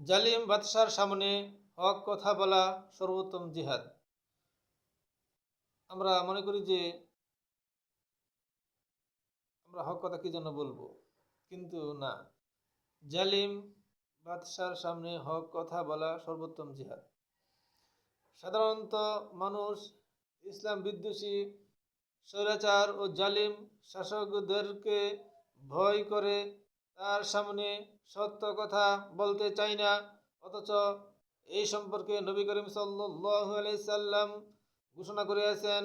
জালিম বাদশার সামনে হক কথা বলা সর্বোত্তম জিহাদ। আমরা মনে করি যে আমরা হক কথা কি জন্য বলব? কিন্তু না। জালিম বাদশার সামনে হক কথা বলা সর্বোত্তম জিহাদ। সাধারণত মানুষ ইসলাম বিদ্বেষী, স্বৈরাচার ও জালিম শাসকদেরকে ভয় করে তার সামনে সত্য কথা বলতে চাই না। অথচ এই সম্পর্কে নবী করিম সাল্লাল্লাহু আলাইহি সাল্লাম ঘোষণা করিয়াছেন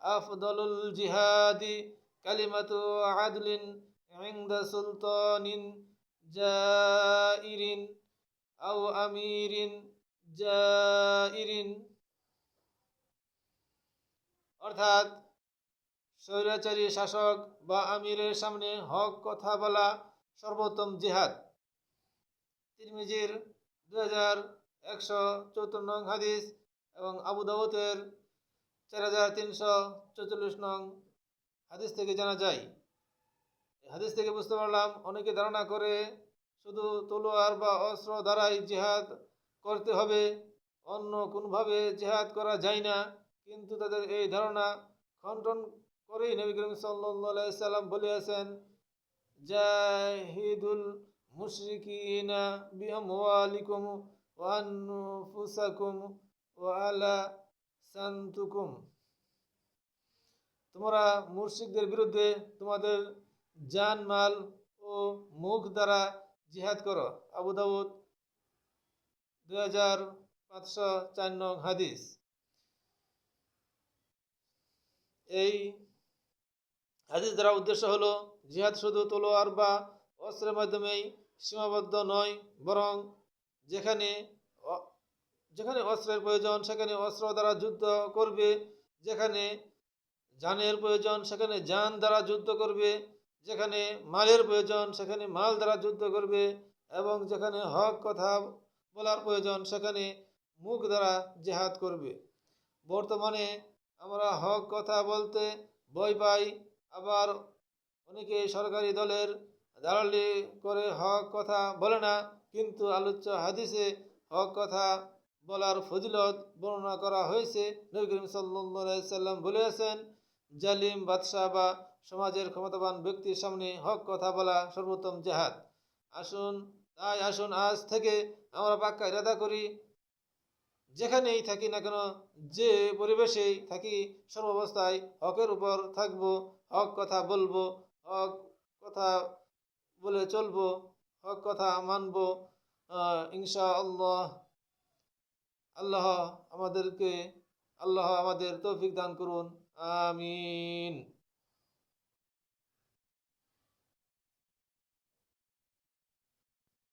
আফদলুল জিহাদি কালিমাতু আদলিন ইনদা সুলতানিন জাইরিন আও আমিরিন জাইরিন। অর্থাৎ স্বৈরাচারী শাসক বা আমিরের সামনে হক কথা বলা সর্বোত্তম জিহাদ। তিরমিজির দুই হাজার একশো চৌত্তর নং হাদিস এবং আবু দাউদের চার হাজার তিনশো চৌচল্লিশ নং হাদিস থেকে জানা যায়। হাদিস থেকে বুঝতে পারলাম অনেকে ধারণা করে শুধু তলোয়ার বা অস্ত্র দ্বারাই জেহাদ করতে হবে, অন্য কোনোভাবে জেহাদ করা যায় না। কিন্তু তাদের এই ধারণা খণ্ডন করেই নবী করিম সাল্লাম বলিয়াছেন জাহিদুল মুশরিকিনা বিআমওয়ালিকুম ওয়া আনফুসাকুম ওয়া আলা সান্তুকুম। তোমরা মুশরিকদের বিরুদ্ধে তোমাদের জান, মাল ও মুখ দ্বারা জিহাদ করো। আবু দাউদ দুই হাজার পাঁচশো চার নং হাদিস। এই হাদিস দ্বারা উদ্দেশ্য হলো, জিহাদ শুধু তলোয়ার বা অস্ত্রের মাধ্যমেই সীমাবদ্ধ নয়, বরং যেখানে যেখানে অস্ত্রের প্রয়োজন, সেখানে অস্ত্র দ্বারা যুদ্ধ করবে, যেখানে জানের প্রয়োজন, সেখানে যান দ্বারা যুদ্ধ করবে, যেখানে মালের প্রয়োজন, সেখানে মাল দ্বারা যুদ্ধ করবে, এবং যেখানে হক কথা বলার প্রয়োজন, সেখানে মুখ দ্বারা জেহাদ করবে। বর্তমানে আমরা হক কথা বলতে ভয় পাই আবার অনেকে সরকারি দলের দালালি করে হক কথা বলে না, কিন্তু আলোচ্য হাদিসে হক কথা বলার ফজিলত বর্ণনা করা হয়েছে। নবী করিম সাল্লাম বলেছেন, জালিম বাদশাহ বা সমাজের ক্ষমতাবান ব্যক্তির সামনে হক কথা বলা সর্বোত্তম জেহাদ। আসুন, তাই আসুন, আজ থেকে আমরা পাক্কা ইরাদা করি। যেখানেই থাকি না কেন, যে পরিবেশেই থাকি, সর্বাবস্থায় হকের উপর থাকব। হক কথা বলব, হক কথা বলে চলবো, হক কথা মানবো ইনশা আল্লাহ আল্লাহ আমাদেরকে, আল্লাহ আমাদের তৌফিক দান করুন, আমিন।